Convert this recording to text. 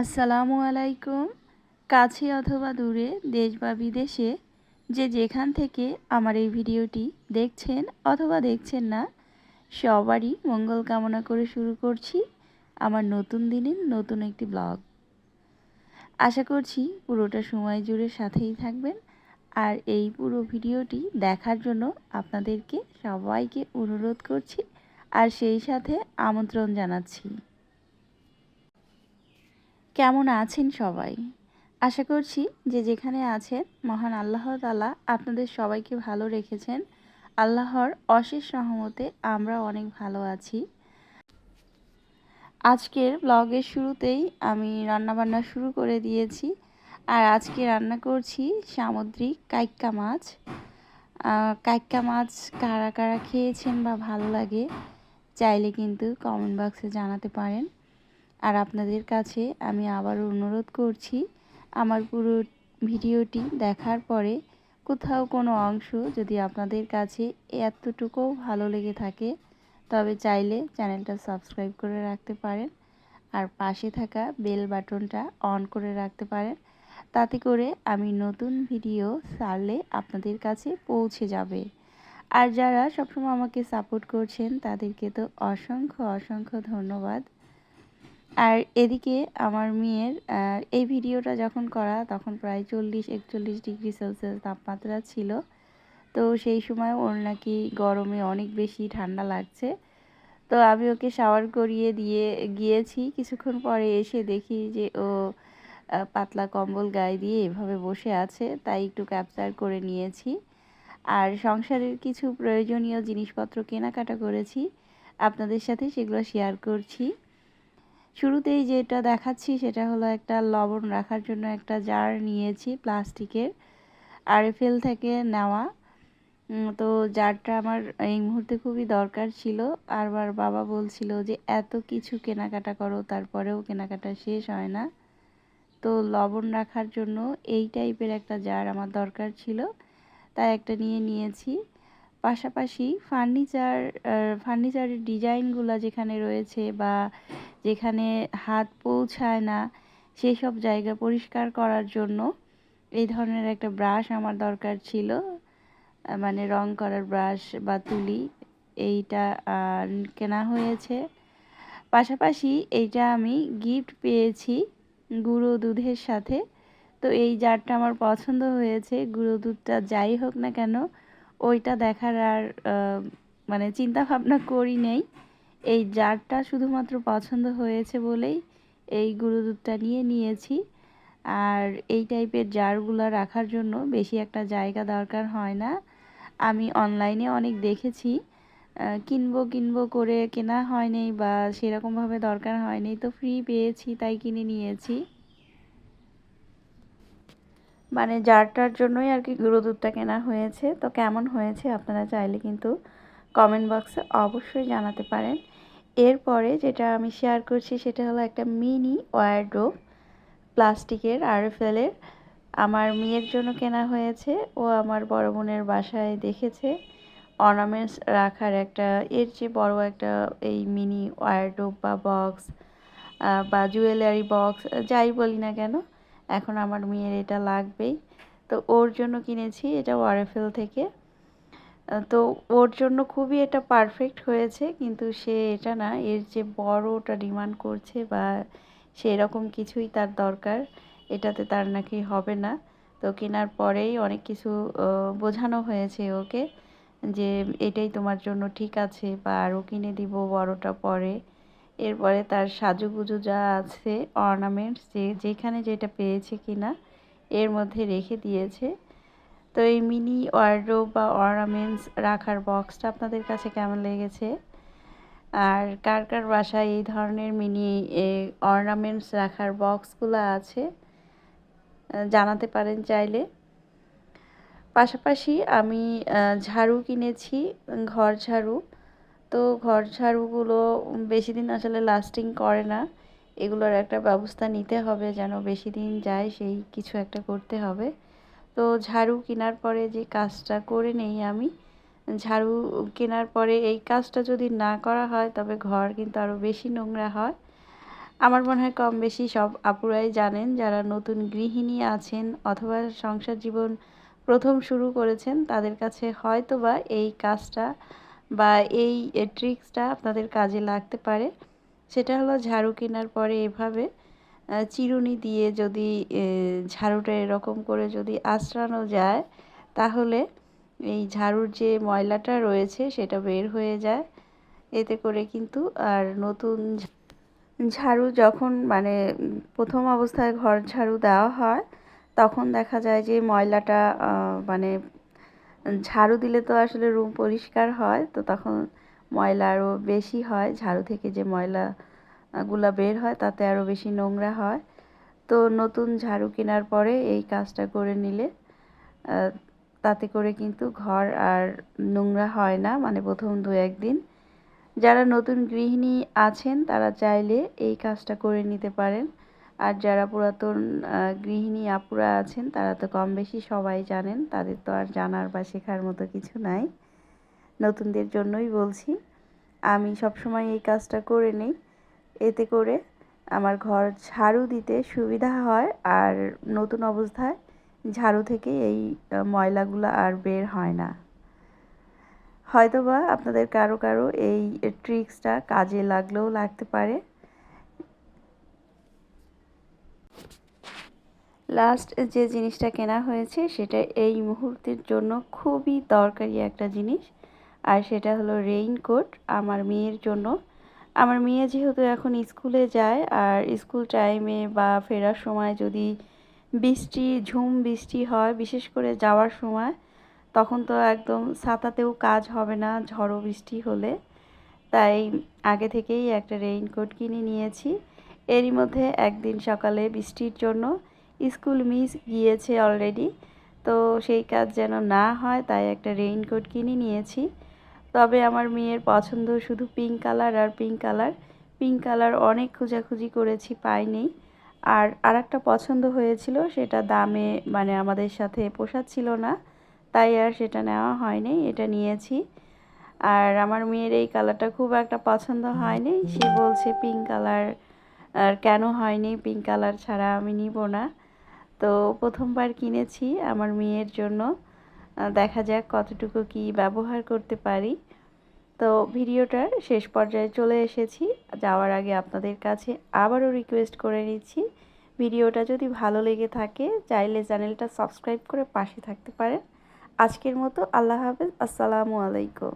আসসালামু আলাইকুম। কাছে অথবা দূরে, দেশ বা বিদেশে, যে যেখান থেকে আমার এই ভিডিওটি দেখছেন অথবা দেখছেন না, সবারই মঙ্গল কামনা করে শুরু করছি আমার নতুন দিনের নতুন একটি ব্লগ। আশা করছি পুরোটা সময় জুড়ে সাথেই থাকবেন। আর এই পুরো ভিডিওটি দেখার জন্য আপনাদেরকে সবাইকে অনুরোধ করছি। আর সেই সাথে আমন্ত্রণ জানাচ্ছি। কেমন আছেন সবাই? আশা করছি যে যেখানে আছেন, মহান আল্লাহ তালা আপনাদের সবাইকে ভালো রেখেছেন। আল্লাহর অশেষ সহমতে আমরা অনেক ভালো আছি। আজকের ব্লগের শুরুতেই আমি রান্নাবান্না শুরু করে দিয়েছি। আর আজকে রান্না করছি সামুদ্রিক কাইক্কা মাছ। কাইক্কা মাছ কারা কারা খেয়েছেন বা ভালো লাগে, চাইলে কিন্তু কমেন্ট বক্সে জানাতে পারেন। আর আপনাদের কাছে আমি আবারও অনুরোধ করছি আমার পুরো ভিডিওটি দেখার পরে কোথাও কোনো অংশ যদি আপনাদের কাছে এতটুকুও ভালো লেগে থাকে, তবে চাইলে চ্যানেলটা সাবস্ক্রাইব করে রাখতে পারেন আর পাশে থাকা বেল বাটনটা অন করে রাখতে পারেন। তাতে করে আমি নতুন ভিডিও ছাড়লে আপনাদের কাছে পৌঁছে যাবে। আর যারা সবসময় আমাকে সাপোর্ট করছেন, তাদেরকে তো অসংখ্য অসংখ্য ধন্যবাদ। আর এদিকে আমার মেয়ের এই ভিডিওটা যখন করা তখন প্রায় চল্লিশ, একচল্লিশ ডিগ্রি সেলসিয়াস তাপমাত্রা ছিল। তো সেই সময় ওর নাকি গরমে অনেক বেশি ঠান্ডা লাগছে। তো আমি ওকে শাওয়ার করিয়ে দিয়ে গিয়েছি। কিছুক্ষণ পরে এসে দেখি যে ও পাতলা কম্বল গায়ে দিয়ে এভাবে বসে আছে। তাই একটু ক্যাপচার করে নিয়েছি। আর সংসারের কিছু প্রয়োজনীয় জিনিসপত্র কেনাকাটা করেছি। আপনাদের সাথে সেগুলো শেয়ার করছি। শুরুতেই যেটা দেখাচ্ছি সেটা হলো একটা লবণ রাখার জন্য একটা জার নিয়েছি প্লাস্টিকের আরএফএল থেকে নেওয়া। তো জারটা আমার এই মুহূর্তে খুবই দরকার ছিল। আরবার বাবা বলছিল যে, এত কিছু কেনাকাটা করো, তারপরেও কেনাকাটা শেষ হয় না। তো লবণ রাখার জন্য এই টাইপের একটা জার আমার দরকার ছিল। তাই একটা নিয়ে নিয়েছি। পাশাপাশি ফার্নিচার ফার্নিচারের ডিজাইনগুলো যেখানে রয়েছে বা যেখানে হাত পৌঁছায় না সেই সব জায়গা পরিষ্কার করার জন্য এই ধরনের একটা ব্রাশ আমার দরকার ছিল। মানে রং করার ব্রাশ বা তুলি, এইটা কেনা হয়েছে। পাশাপাশি এইটা আমি গিফট পেয়েছি গুঁড়ো দুধের সাথে। তো এই জারটা আমার পছন্দ হয়েছে, গুঁড়ো দুধটা যাই হোক না কেন ওইটা দেখার আর মানে চিন্তা ভাবনা করি নেই। এই জারটা শুধুমাত্র পছন্দ হয়েছে বলেই এই গুঁড়ো দুধটা নিয়ে নিয়েছি। আর এই টাইপের জারগুলো রাখার জন্য বেশি একটা জায়গা দরকার হয় না। আমি অনলাইনে অনেক দেখেছি কিনবো কিনবো করে কেনা হয়নি বা সেরকমভাবে দরকার হয়নি তো ফ্রি পেয়েছি, তাই কিনে নিয়েছি। মানে যারটার জন্যই আর কি গুঁড়ো দুধটা কেনা হয়েছে। তো কেমন হয়েছে আপনারা চাইলে কিন্তু কমেন্ট বক্সে অবশ্যই জানাতে পারেন। এরপরে যেটা আমি শেয়ার করছি সেটা হলো একটা মিনি ওয়ারড্রোপ প্লাস্টিকের আরএফএলের। আমার মেয়ের জন্য কেনা হয়েছে। ও আমার বড় বোনের বাসায় দেখেছে। অর্নামেন্টস রাখার একটা, এর চেয়ে বড় একটা এই মিনি ওয়ারড্রোপ বা বক্স বা জুয়েলারি বক্স যাই বলি না কেন এখন আমার মেয়ের এটা লাগবেই। তো ওর জন্য কিনেছি এটা ওয়ারএফএল থেকে। তো ওর জন্য খুবই এটা পারফেক্ট হয়েছে, কিন্তু সে এটা না, এর যে বড় ওটা ডিমান্ড করছে বা সেরকম কিছুই তার দরকার, এটাতে তার নাকি হবে না। তো কেনার পরেই অনেক কিছু বোঝানো হয়েছে ওকে যে এটাই তোমার জন্য ঠিক আছে বা আরও কিনে দিব বড়টা পরে। এরপরে তার সাজুগুজু যা আছে অর্নামেন্টস যে যেখানে যেটা পেয়েছে কিনা, এর মধ্যে রেখে দিয়েছে। তো এই মিনি ওয়ার্ড্রোব বা অর্নামেন্টস রাখার বক্সটা আপনাদের কাছে কেমন লেগেছে? আর কার কার বাসায় এই ধরনের মিনি অর্নামেন্টস রাখার বক্সগুলো আছে, জানাতে পারেন চাইলে। পাশাপাশি আমি ঝাড়ু কিনেছি, ঘর ঝাড়ু। তো ঘর ঝাড়ুগুলো বেশি দিন আসলে লাস্টিং করে না। এগুলোর একটা ব্যবস্থা নিতে হবে যেন বেশি দিন যায়, সেই কিছু একটা করতে হবে। তো ঝাড়ু কেনার পরে যে কাজটা করে নেই আমি, ঝাড়ু কেনার পরে এই কাজটা যদি না করা হয়, তবে ঘর কিন্তু আরও বেশি নোংরা হয়। আমার মনে হয় কম বেশি সব আপুরাই জানেন, যারা নতুন গৃহিণী আছেন অথবা সংসার জীবন প্রথম শুরু করেছেন, তাদের কাছে হয়তো বা এই কাজটা বা এই ট্রিক্সটা আপনাদের কাজে লাগতে পারে। সেটা হলো ঝাড়ু কেনার পরে এভাবে চিরুনি দিয়ে যদি ঝাড়ুটা এরকম করে যদি আঁচড়ানো যায়, তাহলে এই ঝাড়ুর যে ময়লাটা রয়েছে সেটা বের হয়ে যায়। এতে করে কিন্তু আর নতুন ঝাড়ু যখন মানে প্রথম অবস্থায় ঘর ঝাড়ু দেওয়া হয়, তখন দেখা যায় যে ময়লাটা মানে ঝাড়ু দিলে তো আসলে রুম পরিষ্কার হয়, তো তখন ময়লা আরও বেশি হয়, ঝাড়ু থেকে যে ময়লাগুলা বের হয় তাতে আরও বেশি নোংরা হয়। তো নতুন ঝাড়ু কেনার পরে এই কাজটা করে নিলে তাতে করে কিন্তু ঘর আর নোংরা হয় না মানে প্রথম দু একদিন। যারা নতুন গৃহিণী আছেন তারা চাইলে এই কাজটা করে নিতে পারেন। আর যারা পুরাতন গৃহিণী আপুরা আছেন, তারা তো কম বেশি সবাই জানেন, তাদের তো আর জানার বা শেখার মতো কিছু নাই। নতুনদের জন্যই বলছি, আমি সবসময় এই কাজটা করে নিই। এতে করে আমার ঘর ঝাড়ু দিতে সুবিধা হয় আর নতুন অবস্থায় ঝাড়ু থেকে এই ময়লাগুলো আর বের হয় না। হয়তোবা আপনাদের কারও কারও এই ট্রিক্সটা কাজে লাগলেও লাগতে পারে। লাস্ট যে জিনিসটা কেনা হয়েছে, সেটা এই মুহূর্তের জন্য খুবই দরকারি একটা জিনিস। আর সেটা হলো রেইনকোট আমার মেয়ের জন্য। আমার মেয়ে যেহেতু এখন স্কুলে যায়, আর স্কুল টাইমে বা ফেরার সময় যদি বৃষ্টি, ঝুম বৃষ্টি হয়, বিশেষ করে যাওয়ার সময়, তখন তো একদম ছাতাতেও কাজ হবে না, ঝড়ো বৃষ্টি হলে। তাই আগে থেকেই একটা রেইনকোট কিনে নিয়েছি। এরই মধ্যে একদিন সকালে বৃষ্টির জন্য স্কুল মিস গিয়েছে অলরেডি, তো সেই কাজ যেন না হয় তাই একটা রেইনকোট কিনে নিয়েছি। তবে আমার মেয়ের পছন্দ শুধু পিঙ্ক কালার আর পিঙ্ক কালার পিঙ্ক কালার অনেক খোঁজাখুঁজি করেছি, পাইনি। আর আরেকটা পছন্দ হয়েছিল, সেটা দামে মানে আমাদের সাথে পোষাচ্ছিল না, তাই আর সেটা নেওয়া হয়নি, এটা নিয়েছি। আর আমার মেয়ের এই কালারটা খুব একটা পছন্দ হয়নি, সে বলছে পিঙ্ক কালার আর কেন হয়নি পিঙ্ক কালার ছাড়া আমি নিব না। তো প্রথমবার কিনেছি আমার মেয়ের জন্য। দেখা যাক কতটুকু কি ব্যবহার করতে পারি। তো ভিডিওটার শেষ পর্যায়ে চলে এসেছি। যাওয়ার আগে আপনাদের কাছে আবারও রিকোয়েস্ট করে নিচ্ছি। ভিডিওটা যদি ভালো লেগে থাকে, চাইলে চ্যানেলটা সাবস্ক্রাইব করে পাশে থাকতে পারেন। আজকের মতো আল্লাহ হাফেজ, আসসালামু আলাইকুম।